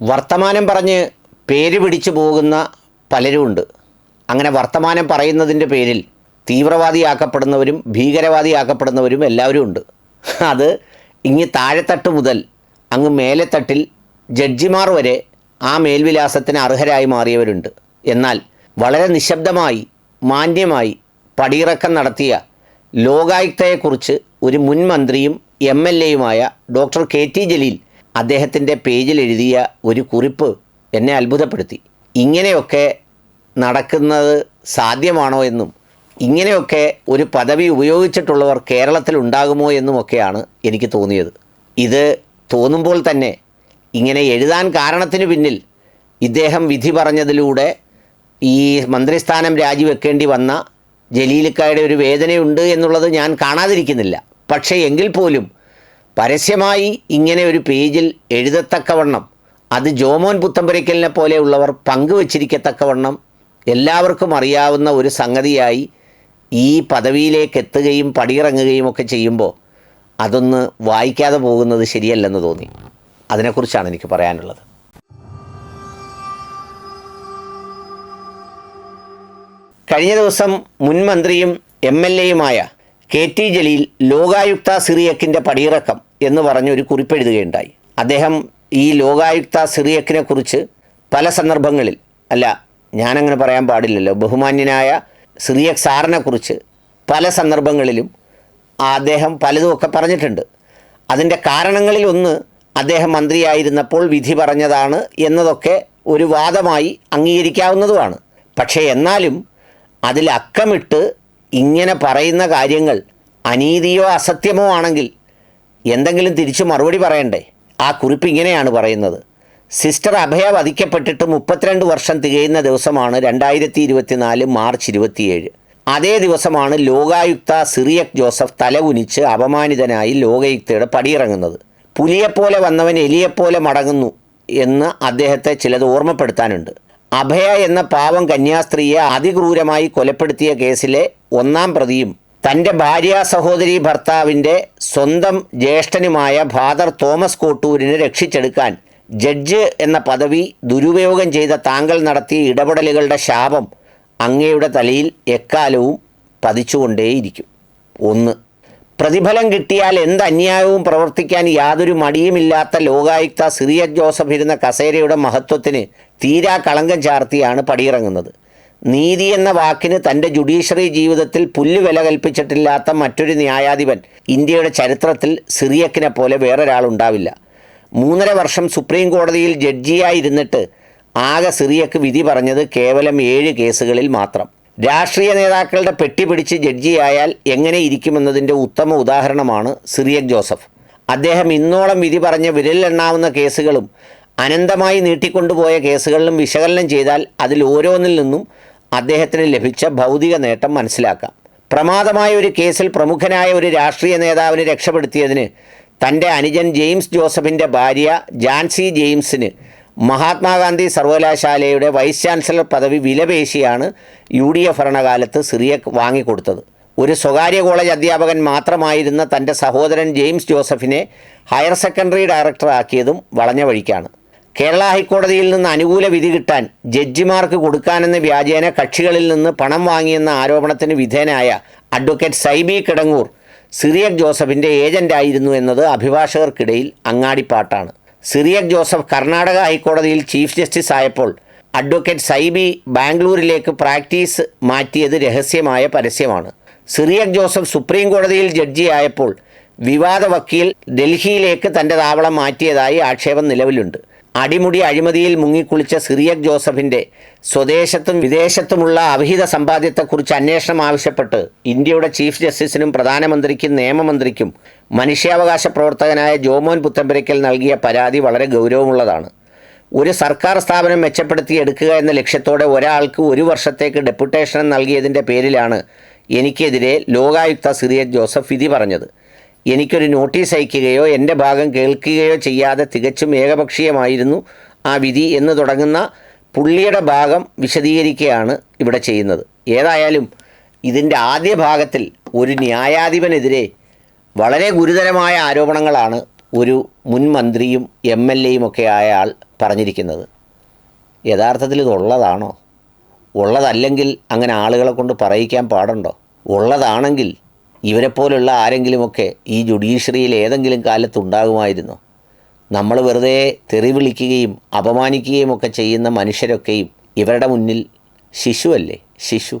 വർത്തമാനം പറഞ്ഞ് പേര് പിടിച്ചു പോകുന്ന പലരുമുണ്ട്. അങ്ങനെ വർത്തമാനം പറയുന്നതിന്റെ പേരിൽ തീവ്രവാദിയാക്കപ്പെടുന്നവരും ഭീകരവാദിയാക്കപ്പെടുന്നവരും എല്ലാവരും ഉണ്ട്. അത് ഇങ്ങി താഴെത്തട്ട് മുതൽ അങ്ങ് മേലെത്തട്ടിൽ ജഡ്ജിമാർ വരെ ആ മേൽവിലാസത്തിന് അർഹരായി മാറിയവരുണ്ട്. എന്നാൽ വളരെ നിശബ്ദമായി മാന്യമായി പടിയിറക്കം നടത്തിയ ലോകായുക്തയെക്കുറിച്ച് ഒരു മുൻ മന്ത്രിയും എം എൽ എയുമായ ഡോക്ടർ കെ ടി ജലീൽ അദ്ദേഹത്തിന്റെ പേജിൽ എഴുതിയ ഒരു കുറിപ്പ് എന്നെ അത്ഭുതപ്പെടുത്തി. ഇങ്ങനെയൊക്കെ നടക്കുന്നത് സാധ്യമാണോ എന്നും ഇങ്ങനെയൊക്കെ ഒരു പദവി ഉപയോഗിച്ചിട്ടുള്ളവർ കേരളത്തിൽ ഉണ്ടാകുമോ എന്നുമൊക്കെയാണ് എനിക്ക് തോന്നിയത്. ഇത് തോന്നുമ്പോൾ തന്നെ ഇങ്ങനെ എഴുതാൻ കാരണത്തിന് പിന്നിൽ ഇദ്ദേഹം വിധി പറഞ്ഞതിലൂടെ ഈ മന്ത്രിസ്ഥാനം രാജിവെക്കേണ്ടി വന്ന ജലീലിക്കായുടെ ഒരു വേദനയുണ്ട് എന്നുള്ളത് ഞാൻ കാണാതിരിക്കുന്നില്ല. പക്ഷേ എങ്കിൽ പോലും പരസ്യമായി ഇങ്ങനെ ഒരു പേജിൽ എഴുതത്തക്കവണ്ണം അത് ജോമോൻ പുത്തമ്പരയ്ക്കലിനെ പോലെയുള്ളവർ പങ്കുവച്ചിരിക്കത്തക്കവണ്ണം എല്ലാവർക്കും അറിയാവുന്ന ഒരു സംഗതിയായി ഈ പദവിയിലേക്ക് എത്തുകയും പടിയിറങ്ങുകയും ഒക്കെ ചെയ്യുമ്പോൾ അതൊന്ന് വായിക്കാതെ പോകുന്നത് ശരിയല്ലെന്ന് തോന്നി. അതിനെക്കുറിച്ചാണ് എനിക്ക് പറയാനുള്ളത്. കഴിഞ്ഞ ദിവസം മുൻ മന്ത്രിയും എം എൽ എയുമായ കെ ടി ജലീൽ ലോകായുക്ത സിറിയക്കിന്റെ പടിയിറക്കം എന്ന് പറഞ്ഞ് ഒരു കുറിപ്പെഴുതുകയുണ്ടായി. അദ്ദേഹം ഈ ലോകായുക്ത സിറിയക്കിനെ കുറിച്ച് പല സന്ദർഭങ്ങളിൽ അല്ല ഞാനങ്ങനെ പറയാൻ പാടില്ലല്ലോ ബഹുമാന്യനായ സിറിയക് സാറിനെ കുറിച്ച് പല സന്ദർഭങ്ങളിലും അദ്ദേഹം പലതുമൊക്കെ പറഞ്ഞിട്ടുണ്ട്. അതിന്റെ കാരണങ്ങളിൽ ഒന്ന് അദ്ദേഹം മന്ത്രിയായിരുന്നപ്പോൾ വിധി പറഞ്ഞതാണ് എന്നതൊക്കെ ഒരു വാദമായി അംഗീകരിക്കാവുന്നതുമാണ്. പക്ഷേ എന്നാലും അതിൽ അക്കമിട്ട് ഇങ്ങനെ പറയുന്ന കാര്യങ്ങൾ അനീതിയോ അസത്യമോ ആണെങ്കിൽ എന്തെങ്കിലും തിരിച്ചു മറുപടി പറയണ്ടേ? ആ കുറിപ്പ് ഇങ്ങനെയാണ് പറയുന്നത്. സിസ്റ്റർ അഭയ വധിക്കപ്പെട്ടിട്ട് മുപ്പത്തിരണ്ട് വർഷം തികയുന്ന ദിവസമാണ് രണ്ടായിരത്തി ഇരുപത്തിനാല് മാർച്ച് ഇരുപത്തിയേഴ്. അതേ ദിവസമാണ് ലോകായുക്ത സിറിയക് ജോസഫ് തലകുനിച്ച് അപമാനിതനായി ലോകയുക്തയുടെ പടിയിറങ്ങുന്നത്. പുലിയെപ്പോലെ വന്നവൻ എലിയെപ്പോലെ മടങ്ങുന്നു എന്ന് അദ്ദേഹത്തെ ചിലത് ഓർമ്മപ്പെടുത്താനുണ്ട്. അഭയ എന്ന പാവം കന്യാസ്ത്രീയെ അതിക്രൂരമായി കൊലപ്പെടുത്തിയ കേസിലെ ഒന്നാം പ്രതിയും തന്റെ ഭാര്യ സഹോദരി ഭർത്താവിന്റെ സ്വന്തം ജ്യേഷ്ഠനുമായ ഫാദർ തോമസ് കോട്ടൂരിനെ രക്ഷിച്ചെടുക്കാൻ ജഡ്ജ് എന്ന പദവി ദുരുപയോഗം ചെയ്ത താങ്കൾ നടത്തിയ ഇടപെടലുകളുടെ ശാപം അങ്ങയുടെ തലയിൽ എക്കാലവും പതിച്ചുകൊണ്ടേയിരിക്കും. ഒന്ന് പ്രതിഫലം കിട്ടിയാൽ എന്ത് അന്യായവും പ്രവർത്തിക്കാൻ യാതൊരു മടിയുമില്ലാത്ത ലോകായുക്ത സിറിയ ജോസഫ് ഇരുന്ന കസേരയുടെ മഹത്വത്തിന് തീരാ കളങ്കം ചാർത്തിയാണ് പടിയിറങ്ങുന്നത്. നീതി എന്ന വാക്കിന് തന്റെ ജുഡീഷ്യറി ജീവിതത്തിൽ പുല്ല് വില കൽപ്പിച്ചിട്ടില്ലാത്ത മറ്റൊരു ന്യായാധിപൻ ഇന്ത്യയുടെ ചരിത്രത്തിൽ സിറിയക്കിനെ പോലെ വേറൊരാളുണ്ടാവില്ല. മൂന്നര വർഷം സുപ്രീം കോടതിയിൽ ജഡ്ജിയായിരുന്നിട്ട് ആകെ സിറിയക്ക് വിധി പറഞ്ഞത് കേവലം ഏഴ് കേസുകളിൽ മാത്രം. രാഷ്ട്രീയ നേതാക്കളുടെ പെട്ടി പിടിച്ച് ജഡ്ജിയായാൽ എങ്ങനെ ഇരിക്കുമെന്നതിന്റെ ഉത്തമ ഉദാഹരണമാണ് സിറിയക് ജോസഫ്. അദ്ദേഹം ഇന്നോളം വിധി പറഞ്ഞ വിരലിലെണ്ണാവുന്ന കേസുകളും അനന്തമായി നീട്ടിക്കൊണ്ടുപോയ കേസുകളിലും വിശകലനം ചെയ്താൽ അതിൽ ഓരോന്നിൽ നിന്നും അദ്ദേഹത്തിന് ലഭിച്ച ഭൗതിക നേട്ടം മനസ്സിലാക്കാം. പ്രമാദമായ ഒരു കേസിൽ പ്രമുഖനായ ഒരു രാഷ്ട്രീയ നേതാവിനെ രക്ഷപ്പെടുത്തിയതിന് തന്റെ അനുജൻ ജെയിംസ് ജോസഫിന്റെ ഭാര്യ ജാൻസി ജെയിംസിന് മഹാത്മാഗാന്ധി സർവകലാശാലയുടെ വൈസ് ചാൻസലർ പദവി വിലപേശിയാണ് യു ഡി എഫ് ഭരണകാലത്ത് സിറിയ വാങ്ങിക്കൊടുത്തത്. ഒരു സ്വകാര്യ കോളേജ് അധ്യാപകൻ മാത്രമായിരുന്ന തന്റെ സഹോദരൻ ജെയിംസ് ജോസഫിനെ ഹയർ സെക്കൻഡറി ഡയറക്ടറാക്കിയതും വളഞ്ഞ വഴിക്കാണ്. കേരള ഹൈക്കോടതിയിൽ നിന്ന് അനുകൂല വിധി കിട്ടാൻ ജഡ്ജിമാർക്ക് കൊടുക്കാനെന്ന വ്യാജേന കക്ഷികളിൽ നിന്ന് പണം വാങ്ങിയെന്ന ആരോപണത്തിന് വിധേയനായ അഡ്വക്കേറ്റ് സൈബി കിടങ്ങൂർ സിറിയക് ജോസഫിന്റെ ഏജന്റായിരുന്നു എന്നത് അഭിഭാഷകർക്കിടയിൽ അങ്ങാടിപ്പാട്ടാണ്. സിറിയക് ജോസഫ് കർണാടക ഹൈക്കോടതിയിൽ ചീഫ് ജസ്റ്റിസ് ആയപ്പോൾ അഡ്വക്കേറ്റ് സൈബി ബാംഗ്ലൂരിലേക്ക് പ്രാക്ടീസ് മാറ്റിയത് രഹസ്യമായ പരസ്യമാണ്. സിറിയക് ജോസഫ് സുപ്രീം കോടതിയിൽ ജഡ്ജിയായപ്പോൾ വിവാദ വക്കീൽ ഡൽഹിയിലേക്ക് തന്റെ താവളം മാറ്റിയതായി ആക്ഷേപം നിലവിലുണ്ട്. അടിമുടി അഴിമതിയിൽ മുങ്ങിക്കുളിച്ച സിറിയക് ജോസഫിന്റെ സ്വദേശത്തും വിദേശത്തുമുള്ള അവിഹിത സമ്പാദ്യത്തെക്കുറിച്ച് അന്വേഷണം ആവശ്യപ്പെട്ട് ഇന്ത്യയുടെ ചീഫ് ജസ്റ്റിസിനും പ്രധാനമന്ത്രിക്കും നിയമമന്ത്രിക്കും മനുഷ്യാവകാശ പ്രവർത്തകനായ ജോമോൻ പുത്തമ്പരയ്ക്കൽ നൽകിയ പരാതി വളരെ ഗൗരവമുള്ളതാണ്. ഒരു സർക്കാർ സ്ഥാപനം മെച്ചപ്പെടുത്തിയെടുക്കുക എന്ന ലക്ഷ്യത്തോടെ ഒരാൾക്ക് ഒരു വർഷത്തേക്ക് ഡെപ്യൂട്ടേഷൻ നൽകിയതിന്റെ പേരിലാണ് എനിക്കെതിരെ ലോകായുക്ത സിറിയക് ജോസഫ് വിധി പറഞ്ഞത്. എനിക്കൊരു നോട്ടീസ് അയക്കുകയോ എന്റെ ഭാഗം കേൾക്കുകയോ ചെയ്യാതെ തികച്ചും ഏകപക്ഷീയമായിരുന്നു ആ വിധി എന്ന് തുടങ്ങുന്ന പുള്ളിയുടെ ഭാഗം വിശദീകരിക്കുകയാണ് ഇവിടെ ചെയ്യുന്നത്. ഏതായാലും ഇതിന്റെ ആദ്യ ഭാഗത്തിൽ ഒരു ന്യായാധിപനെതിരെ വളരെ ഗുരുതരമായ ആരോപണങ്ങളാണ് ഒരു മുൻ മന്ത്രിയും എം എൽ എയും ഒക്കെ ആയ ആൾ പറഞ്ഞിരിക്കുന്നത്. യഥാർത്ഥത്തിൽ ഇത് ഉള്ളതാണോ ഉള്ളതല്ലെങ്കിൽ അങ്ങനെ ആളുകളെ കൊണ്ട് പറയിക്കാൻ പാടുണ്ടോ? ഉള്ളതാണെങ്കിൽ ഇവരെപ്പോലുള്ള ആരെങ്കിലുമൊക്കെ ഈ ജുഡീഷ്യറിയിൽ ഏതെങ്കിലും കാലത്ത് ഉണ്ടാകുമായിരുന്നു നമ്മൾ വെറുതെ തെറി വിളിക്കുകയും അപമാനിക്കുകയും ഒക്കെ ചെയ്യുന്ന മനുഷ്യരൊക്കെയും ഇവരുടെ മുന്നിൽ ശിശുവല്ലേ? ശിശു.